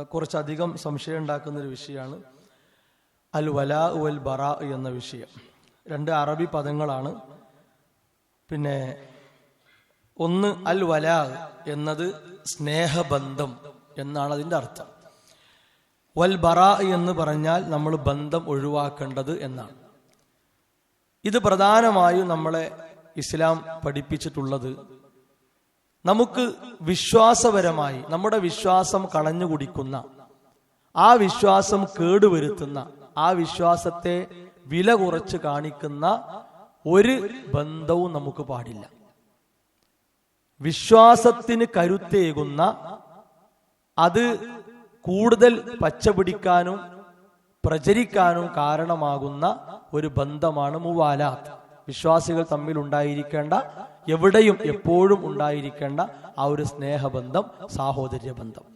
കുറച്ചധികം സംശയം ഉണ്ടാക്കുന്ന ഒരു വിഷയമാണ്. അൽ വലാ ഉൽ ബറ എന്ന വിഷയം. രണ്ട് അറബി പദങ്ങളാണ്. പിന്നെ ഒന്ന് അൽ വലാ എന്നത് സ്നേഹബന്ധം എന്നാണ് അതിന്റെ അർത്ഥം. വൽ ബറ എന്ന് പറഞ്ഞാൽ നമ്മൾ ബന്ധം ഒഴിവാക്കേണ്ടത് എന്നാണ്. ഇത് പ്രധാനമായും നമ്മളെ ഇസ്ലാം പഠിപ്പിച്ചിട്ടുള്ളത് നമുക്ക് വിശ്വാസപരമായി നമ്മുടെ വിശ്വാസം കളഞ്ഞു കുടിക്കുന്ന ആ വിശ്വാസം കേടുവരുത്തുന്ന ആ വിശ്വാസത്തെ വില കുറച്ച് കാണിക്കുന്ന ഒരു ബന്ധവും നമുക്ക് പാടില്ല. വിശ്വാസത്തിന് കരുത്തേകുന്ന അത് കൂടുതൽ പച്ചപിടിക്കാനും പ്രചരിക്കാനും കാരണമാകുന്ന ഒരു ബന്ധമാണ് മുവാലാത്ത്. വിശ്വാസികൾ തമ്മിൽ ഉണ്ടായിരിക്കേണ്ട എവിടെയും എപ്പോഴും ഉണ്ടായിരിക്കേണ്ട ആ ഒരു സ്നേഹബന്ധം സാഹോദര്യ ബന്ധം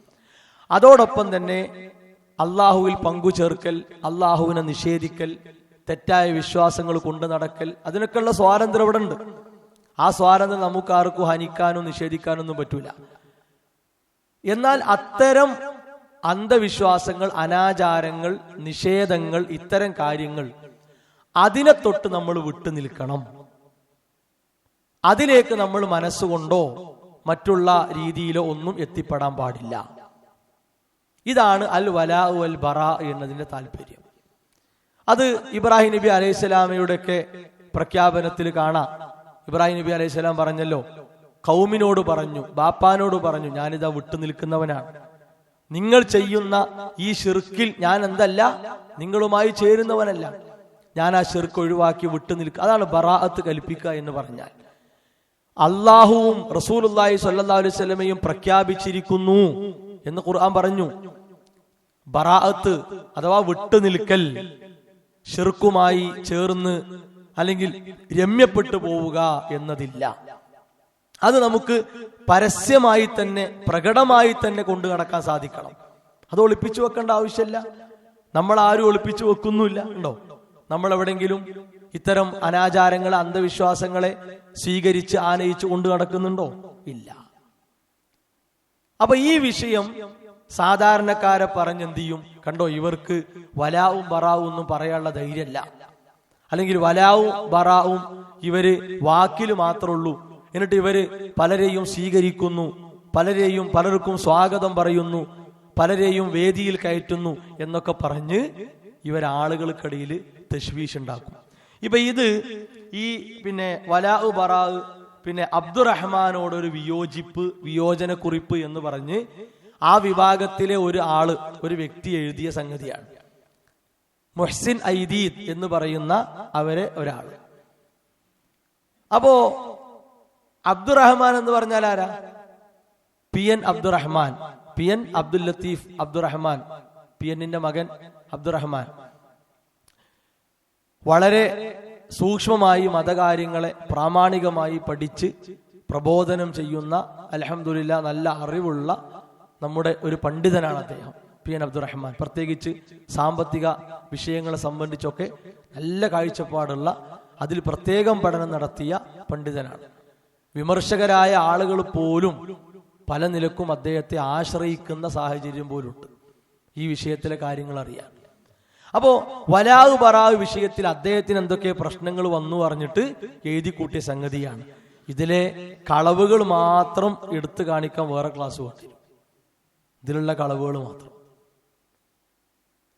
അതോടൊപ്പം തന്നെ അള്ളാഹുവിൽ പങ്കുചേർക്കൽ അള്ളാഹുവിനെ നിഷേധിക്കൽ തെറ്റായ വിശ്വാസങ്ങൾ കൊണ്ടു നടക്കൽ അതിനൊക്കെയുള്ള സ്വാതന്ത്ര്യം ഇവിടെ ഉണ്ട് ആ സ്വാതന്ത്ര്യം നമുക്ക് ആർക്കും ഹനിക്കാനോ നിഷേധിക്കാനോ ഒന്നും പറ്റൂല. എന്നാൽ അത്തരം അന്ധവിശ്വാസങ്ങൾ അനാചാരങ്ങൾ നിഷേധങ്ങൾ ഇത്തരം കാര്യങ്ങൾ അതിനെ തൊട്ട് നമ്മൾ വിട്ടു നിൽക്കണം. അതിലേക്ക് നമ്മൾ മനസ്സുകൊണ്ടോ മറ്റുള്ള രീതിയിലോ ഒന്നും എത്തിപ്പെടാൻ പാടില്ല. ഇതാണ് അൽ വലാ അൽ ബറ എന്നതിന്റെ താല്പര്യം. അത് ഇബ്രാഹിം നബി അലൈഹി സ്വലാമയുടെയൊക്കെ പ്രഖ്യാപനത്തിൽ കാണാം. ഇബ്രാഹിം നബി അലൈഹി സ്വലാം പറഞ്ഞല്ലോ കൗമിനോട് പറഞ്ഞു ബാപ്പാനോട് പറഞ്ഞു ഞാനിതാ വിട്ടു നിൽക്കുന്നവനാണ്. നിങ്ങൾ ചെയ്യുന്ന ഈ ഷിർക്കിൽ ഞാൻ എന്തല്ല നിങ്ങളുമായി ചേരുന്നവനല്ല. ഞാൻ ആ ഷിർക്ക് ഒഴിവാക്കി വിട്ടു നിൽക്കുക അതാണ് ബറാഅത്ത് കൽപ്പിക്കുക എന്ന് പറഞ്ഞാൽ. അള്ളാഹുവും റസൂലുല്ലാഹി സ്വല്ലല്ലാഹു അലൈഹി വസല്ലമയും പ്രഖ്യാപിച്ചിരിക്കുന്നു എന്ന് ഖുർആൻ പറഞ്ഞു. ബറാഅത്ത് അഥവാ വിട്ടുനിൽക്കൽ ഷിർക്കുമായി ചേർന്ന് അല്ലെങ്കിൽ രമ്യപ്പെട്ടു പോവുക എന്നതില്ല. അത് നമുക്ക് പരസ്യമായി തന്നെ പ്രകടമായി തന്നെ കൊണ്ടു നടക്കാൻ സാധിക്കണം. അത് ഒളിപ്പിച്ചു വെക്കേണ്ട ആവശ്യമില്ല. നമ്മൾ ആരും ഒളിപ്പിച്ചു വെക്കുന്നുമില്ല. ഉണ്ടോ? നമ്മൾ എവിടെങ്കിലും ഇത്തരം അനാചാരങ്ങൾ അന്ധവിശ്വാസങ്ങളെ സ്വീകരിച്ച് ആനയിച്ച് കൊണ്ടു നടക്കുന്നുണ്ടോ? ഇല്ല. അപ്പൊ ഈ വിഷയം സാധാരണക്കാരെ പറഞ്ഞെന്ത് ചെയ്യും കണ്ടോ? ഇവർക്ക് വലാവും ബറാവും ഒന്നും പറയാനുള്ള ധൈര്യമല്ല. അല്ലെങ്കിൽ വലാവും ബറാവും ഇവർ വാക്കിൽ മാത്രമേ ഉള്ളൂ എന്നിട്ട് ഇവർ പലരെയും സ്വീകരിക്കുന്നു പലരെയും പലർക്കും സ്വാഗതം പറയുന്നു പലരെയും വേദിയിൽ കയറ്റുന്നു എന്നൊക്കെ പറഞ്ഞ് ഇവരാളുകൾക്കിടയിൽ തശ്വീഷ് ഉണ്ടാക്കും. ഇപ്പൊ ഇത് ഈ പിന്നെ വലാഉ ബറാഹ് പിന്നെ അബ്ദുറഹ്മാനോട് ഒരു വിയോജിപ്പ് വിയോജനക്കുറിപ്പ് എന്ന് പറഞ്ഞ് ആ വിഭാഗത്തിലെ ഒരു ആൾ ഒരു വ്യക്തി എഴുതിയ സംഗതിയാണ്. മൊഹ്സിൻ ഐദീദ് എന്ന് പറയുന്ന അവരെ ഒരാൾ അപ്പോ അബ്ദുറഹ്മാൻ എന്ന് പറഞ്ഞാൽ ആരാ? P N Abdurahman P N Abdul Latheef Abdurahman P എന്നിന്റെ മകൻ അബ്ദുറഹ്മാൻ. വളരെ സൂക്ഷ്മമായി മതകാര്യങ്ങളെ പ്രാമാണികമായി പഠിച്ച് പ്രബോധനം ചെയ്യുന്ന അലഹമുല്ല നല്ല അറിവുള്ള നമ്മുടെ ഒരു പണ്ഡിതനാണ് അദ്ദേഹം പി എൻ അബ്ദുറഹ്മാൻ. പ്രത്യേകിച്ച് സാമ്പത്തിക വിഷയങ്ങളെ സംബന്ധിച്ചൊക്കെ നല്ല കാഴ്ചപ്പാടുള്ള അതിൽ പ്രത്യേകം പഠനം നടത്തിയ പണ്ഡിതനാണ്. വിമർശകരായ ആളുകൾ പോലും പല നിലക്കും അദ്ദേഹത്തെ ആശ്രയിക്കുന്ന സാഹചര്യം പോലുണ്ട്. ഈ വിഷയത്തിലെ കാര്യങ്ങൾ അറിയാൻ. അപ്പോ വലാവ് പറാവ് വിഷയത്തിൽ അദ്ദേഹത്തിന് എന്തൊക്കെ പ്രശ്നങ്ങൾ വന്നു പറഞ്ഞിട്ട് എഴുതി കൂട്ടിയ സംഗതിയാണ്. ഇതിലെ കളവുകൾ മാത്രം എടുത്തു കാണിക്കാൻ വേറെ ക്ലാസ് വേണ്ടി. ഇതിലുള്ള കളവുകൾ മാത്രം.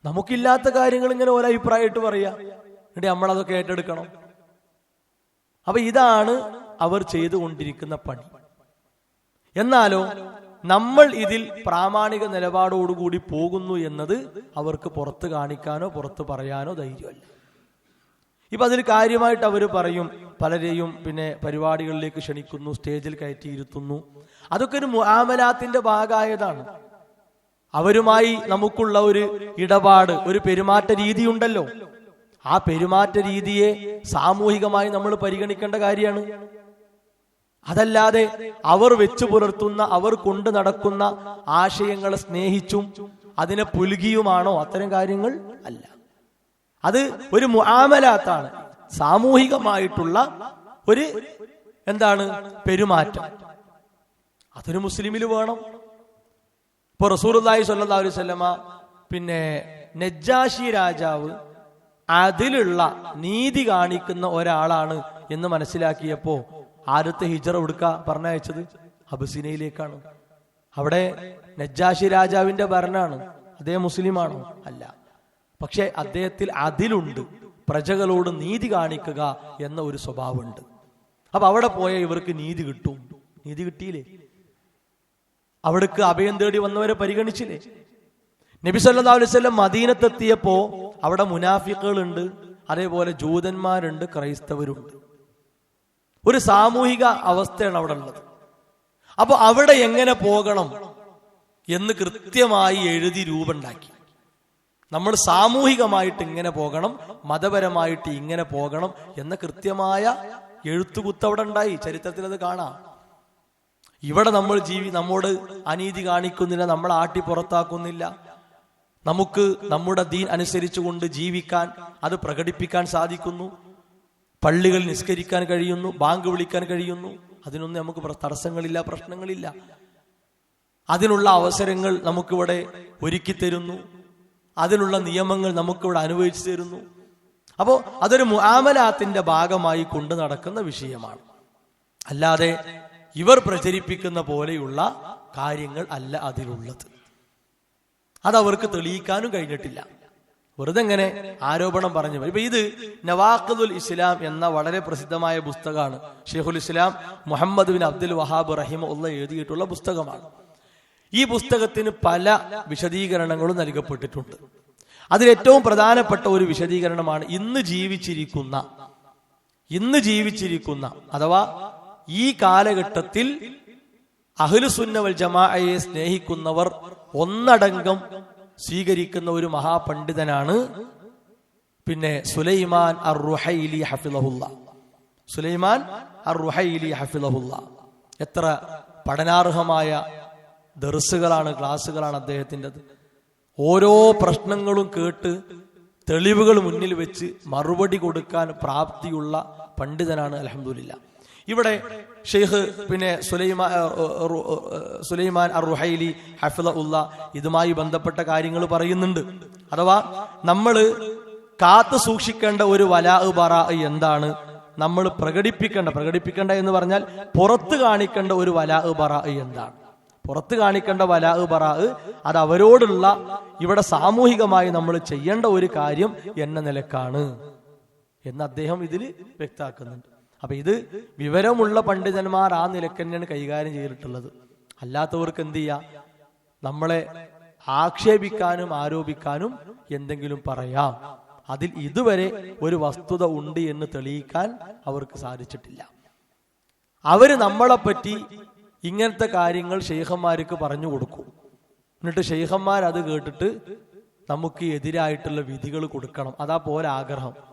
നമുക്കില്ലാത്ത കാര്യങ്ങൾ ഇങ്ങനെ ഓരോ അഭിപ്രായമായിട്ട് പറയാ. എന്നിട്ട് നമ്മളതൊക്കെ ഏറ്റെടുക്കണം. അപ്പൊ ഇതാണ് അവർ ചെയ്തുകൊണ്ടിരിക്കുന്ന പണി. എന്നാലോ നമ്മൾ ഇതിൽ പ്രാമാണിക നിലപാടോടുകൂടി പോകുന്നു എന്നത് അവർക്ക് പുറത്ത് കാണിക്കാനോ പുറത്ത് പറയാനോ ധൈര്യമല്ല. ഇപ്പൊ അതിൽ കാര്യമായിട്ട് അവർ പറയും പലരെയും പിന്നെ പരിപാടികളിലേക്ക് ക്ഷണിക്കുന്നു സ്റ്റേജിൽ കയറ്റിയിരുത്തുന്നു അതൊക്കെ ഒരു മുആമലാത്തിന്റെ ഭാഗമായതാണ്. അവരുമായി നമുക്കുള്ള ഒരു ഇടപാട് ഒരു പെരുമാറ്റ രീതി ഉണ്ടല്ലോ. ആ പെരുമാറ്റ രീതിയെ സാമൂഹികമായി നമ്മൾ പരിഗണിക്കേണ്ട കാര്യമാണ്. അതല്ലാതെ അവർ വെച്ചു പുലർത്തുന്ന അവർ കൊണ്ടു നടക്കുന്ന ആശയങ്ങളെ സ്നേഹിച്ചും അതിനെ പുലുകിയുമാണോ? അത്തരം കാര്യങ്ങൾ അല്ല. അത് ഒരു മുആമലാത്താണ്. സാമൂഹികമായിട്ടുള്ള ഒരു എന്താണ്? പെരുമാറ്റം. അതൊരു മുസ്ലിമിൽ വേണം. ഇപ്പൊ റസൂർദായി സല്ലാ അലൈഹി സ്വല്ലമ പിന്നെ നജ്ജാഷി രാജാവ് അതിലുള്ള നീതി കാണിക്കുന്ന ഒരാളാണ് എന്ന് മനസ്സിലാക്കിയപ്പോ ആദ്യത്തെ ഹിജറ എടുക്ക പറഞ്ഞയച്ചത് അബസിനയിലേക്കാണ്. അവിടെ നജ്ജാഷി രാജാവിന്റെ ഭരണാണ്. അദ്ദേഹം മുസ്ലിമാണോ? അല്ല. പക്ഷെ അദ്ദേഹത്തിൽ അതിലുണ്ട്. പ്രജകളോട് നീതി കാണിക്കുക എന്ന ഒരു സ്വഭാവമുണ്ട്. അപ്പൊ അവിടെ പോയ ഇവർക്ക് നീതി കിട്ടും. നീതി കിട്ടിയില്ലേ? അവിടേക്ക് അഭയം തേടി വന്നവരെ പരിഗണിച്ചില്ലേ? നബി സല്ലാ അലൈവല്ലം മദീനത്തെത്തിയപ്പോ അവിടെ മുനാഫിക്കുകളുണ്ട് അതേപോലെ ജൂതന്മാരുണ്ട് ക്രൈസ്തവരുണ്ട്. ഒരു സാമൂഹിക അവസ്ഥയാണ് അവിടെ ഉള്ളത്. അപ്പൊ അവിടെ എങ്ങനെ പോകണം എന്ന് കൃത്യമായി എഴുതി രൂപണ്ടാക്കി നമ്മൾ സാമൂഹികമായിട്ട് ഇങ്ങനെ പോകണം മതപരമായിട്ട് ഇങ്ങനെ പോകണം എന്ന കൃത്യമായ എഴുത്തുകുത്ത് അവിടെ ഉണ്ടായി. ചരിത്രത്തിൽ അത് കാണാം. ഇവിടെ നമ്മൾ ജീവി നമ്മോട് അനീതി കാണിക്കുന്നില്ല നമ്മൾ ആട്ടി പുറത്താക്കുന്നില്ല. നമുക്ക് നമ്മുടെ ദീൻ അനുസരിച്ചുകൊണ്ട് ജീവിക്കാൻ അത് പ്രകടിപ്പിക്കാൻ സാധിക്കുന്നു. പള്ളികൾ നിസ്കരിക്കാൻ കഴിയുന്നു ബാങ്ക് വിളിക്കാൻ കഴിയുന്നു. അതിനൊന്നും നമുക്ക് തടസ്സങ്ങളില്ല പ്രശ്നങ്ങളില്ല. അതിനുള്ള അവസരങ്ങൾ നമുക്കിവിടെ ഒരുക്കി തരുന്നു. അതിനുള്ള നിയമങ്ങൾ നമുക്കിവിടെ അനുഭവിച്ചു തരുന്നു. അപ്പോൾ അതൊരു മുആമലാത്തിന്റെ ഭാഗമായി കൊണ്ടു നടക്കുന്ന വിഷയമാണ്. അല്ലാതെ ഇവർ പ്രചരിപ്പിക്കുന്ന പോലെയുള്ള കാര്യങ്ങൾ അല്ല അതിലുള്ളത്. അതവർക്ക് തെളിയിക്കാനും കഴിഞ്ഞിട്ടില്ല. വെറുതെ ഇങ്ങനെ ആരോപണം പറഞ്ഞു. ഇപ്പൊ ഇത് നവാഖുൽ ഇസ്ലാം എന്ന വളരെ പ്രസിദ്ധമായ പുസ്തകമാണ്. ഷെയ്ഖുൽ ഇസ്ലാം മുഹമ്മദ് ബിൻ അബ്ദുൽ വഹാബ് റഹിമ ഉള്ള എഴുതിയിട്ടുള്ള പുസ്തകമാണ്. ഈ പുസ്തകത്തിന് പല വിശദീകരണങ്ങളും നൽകപ്പെട്ടിട്ടുണ്ട്. അതിലേറ്റവും പ്രധാനപ്പെട്ട ഒരു വിശദീകരണമാണ് ഇന്ന് ജീവിച്ചിരിക്കുന്ന ഇന്ന് ജീവിച്ചിരിക്കുന്ന അഥവാ ഈ കാലഘട്ടത്തിൽ അഹ്ലുസുന്നവൽ ജമാഅയെ സ്നേഹിക്കുന്നവർ ഒന്നടങ്കം സ്വീകരിക്കുന്ന ഒരു മഹാപണ്ഡിതനാണ്. പിന്നെ സുലൈമാൻ അർ റുഹൈലി ഹഫിലഹുല്ല സുലൈമാൻ അർ റുഹൈലി ഹഫിലഹുല്ല എത്ര പഠനാർഹമായ ദർസുകളാണ് ക്ലാസ്സുകളാണ് അദ്ദേഹത്തിന്റെത്. ഓരോ പ്രശ്നങ്ങളും കേട്ട് തെളിവുകൾ മുന്നിൽ വെച്ച് മറുപടി കൊടുക്കാൻ പ്രാപ്തിയുള്ള പണ്ഡിതനാണ് അലഹമുല്ല ഇവിടെ ഷെയ്ഖ് പിന്നെ സുലൈമാ സുലൈമാൻ അർ റുഹൈലി ഹഫിദ ഉള്ള ഇതുമായി ബന്ധപ്പെട്ട കാര്യങ്ങൾ പറയുന്നുണ്ട്. അഥവാ നമ്മൾ കാത്തു സൂക്ഷിക്കേണ്ട ഒരു വലാ ബറ എന്താണ്? നമ്മൾ പ്രകടിപ്പിക്കേണ്ട പ്രകടിപ്പിക്കേണ്ട എന്ന് പറഞ്ഞാൽ പുറത്ത് കാണിക്കേണ്ട ഒരു വലാ ബറ എന്താണ്? പുറത്ത് കാണിക്കേണ്ട വലാ ബറ അത് അവരോടുള്ള ഇവിടെ സാമൂഹികമായി നമ്മൾ ചെയ്യേണ്ട ഒരു കാര്യം എന്ന നിലക്കാണ്. എന്ന് അദ്ദേഹം ഇതിൽ വ്യക്താക്കുന്നുണ്ട് അപ്പൊ ഇത് വിവരമുള്ള പണ്ഡിതന്മാർ ആ നിലയ്ക്ക് തന്നെയാണ് കൈകാര്യം ചെയ്തിട്ടുള്ളത്. അല്ലാത്തവർക്ക് എന്ത് ചെയ്യാം? നമ്മളെ ആക്ഷേപിക്കാനും ആരോപിക്കാനും എന്തെങ്കിലും പറയാം. അതിൽ ഇതുവരെ ഒരു വസ്തുത ഉണ്ട് എന്ന് തെളിയിക്കാൻ അവർക്ക് സാധിച്ചിട്ടില്ല. അവർ നമ്മളെ പറ്റി ഇങ്ങനത്തെ കാര്യങ്ങൾ ഷെയ്ഖന്മാർക്ക് പറഞ്ഞു കൊടുക്കും. എന്നിട്ട് ഷെയ്ഖന്മാർ അത് കേട്ടിട്ട് നമുക്ക് എതിരായിട്ടുള്ള വിധികൾ കൊടുക്കണം. അതാ പോലെ ആഗ്രഹം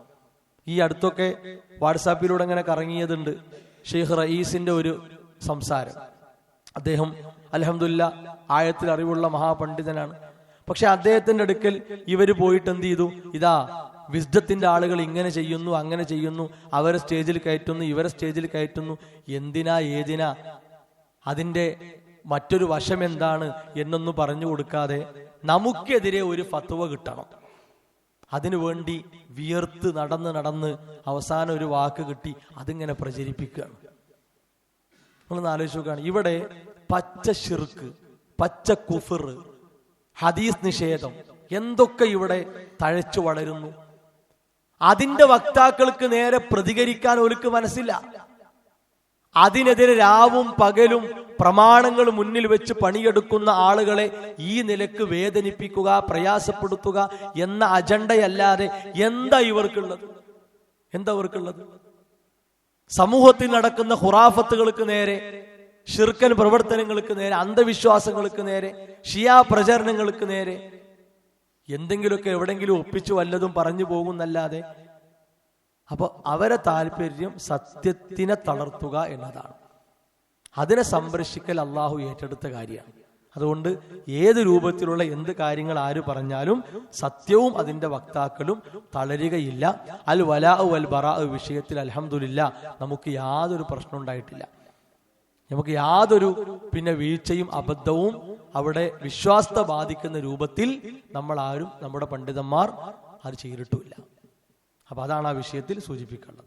ഈ അടുത്തൊക്കെ വാട്സാപ്പിലൂടെ അങ്ങനെ കറങ്ങിയതുണ്ട് ഷെയ്ഖ് റയീസിന്റെ ഒരു സംസാരം. അദ്ദേഹം അലഹമില്ല ആയത്തിൽ അറിവുള്ള മഹാപണ്ഡിതനാണ്. പക്ഷെ അദ്ദേഹത്തിന്റെ അടുക്കൽ ഇവർ പോയിട്ട് എന്ത് ചെയ്തു? ഇതാ വിസ്ഡത്തിന്റെ ആളുകൾ ഇങ്ങനെ ചെയ്യുന്നു അങ്ങനെ ചെയ്യുന്നു അവരെ സ്റ്റേജിൽ കയറ്റുന്നു ഇവരെ സ്റ്റേജിൽ കയറ്റുന്നു. എന്തിനാ ഏതിനാ? അതിന്റെ മറ്റൊരു വശം എന്താണ് എന്നൊന്നും പറഞ്ഞു കൊടുക്കാതെ നമുക്കെതിരെ ഒരു ഫത്വ കിട്ടണം. അതിനു വേണ്ടി വിയർത്ത് നടന്ന് നടന്ന് അവസാനം ഒരു വാക്ക് കിട്ടി. അതിങ്ങനെ പ്രചരിപ്പിക്കുകയാണ്. നമ്മളൊന്ന് ആലോചിച്ച് നോക്കുകയാണ്. ഇവിടെ പച്ച ഷിർക്ക് പച്ച കുഫിർ ഹദീസ് നിഷേധം എന്തൊക്കെ ഇവിടെ തഴച്ചു വളരുന്നു. അതിന്റെ വക്താക്കൾക്ക് നേരെ പ്രതികരിക്കാൻ ഒലുക്ക് മനസ്സില്ല. അതിനെതിരെ രാവും പകലും പ്രമാണങ്ങൾ മുന്നിൽ വെച്ച് പണിയെടുക്കുന്ന ആളുകളെ ഈ നിലയ്ക്ക് വേദനിപ്പിക്കുക പ്രയാസപ്പെടുത്തുക എന്ന അജണ്ടയല്ലാതെ എന്താ ഇവർക്കുള്ളത്? എന്താ ഇവർക്കുള്ളത്? സമൂഹത്തിൽ നടക്കുന്ന ഹുറാഫത്തുകൾക്ക് നേരെ ഷിർക്കൻ പ്രവർത്തനങ്ങൾക്ക് നേരെ അന്ധവിശ്വാസങ്ങൾക്ക് നേരെ ഷിയാ പ്രചരണങ്ങൾക്ക് നേരെ എന്തെങ്കിലുമൊക്കെ എവിടെങ്കിലും ഒപ്പിച്ചു വല്ലതും പറഞ്ഞു പോകുന്നല്ലാതെ അപ്പൊ അവരെ താല്പര്യം സത്യത്തിനെ തളർത്തുക എന്നതാണ്. അതിനെ സംരക്ഷിക്കൽ അള്ളാഹു ഏറ്റെടുത്ത കാര്യമാണ്. അതുകൊണ്ട് ഏത് രൂപത്തിലുള്ള എന്ത് കാര്യങ്ങൾ ആര് പറഞ്ഞാലും സത്യവും അതിന്റെ വക്താക്കളും തളരുകയില്ല. അൽ വലാ വൽ ബറാ വിഷയത്തിൽ അലഹമില്ല നമുക്ക് യാതൊരു പ്രശ്നം ഉണ്ടായിട്ടില്ല. നമുക്ക് യാതൊരു പിന്നെ വീഴ്ചയും അബദ്ധവും അവിടെ വിശ്വാസത്തെ ബാധിക്കുന്ന രൂപത്തിൽ നമ്മൾ ആരും നമ്മുടെ പണ്ഡിതന്മാർ അത് ചെയ്തിട്ടുമില്ല. അപ്പൊ അതാണ് ആ വിഷയത്തിൽ സൂചിപ്പിക്കേണ്ടത്.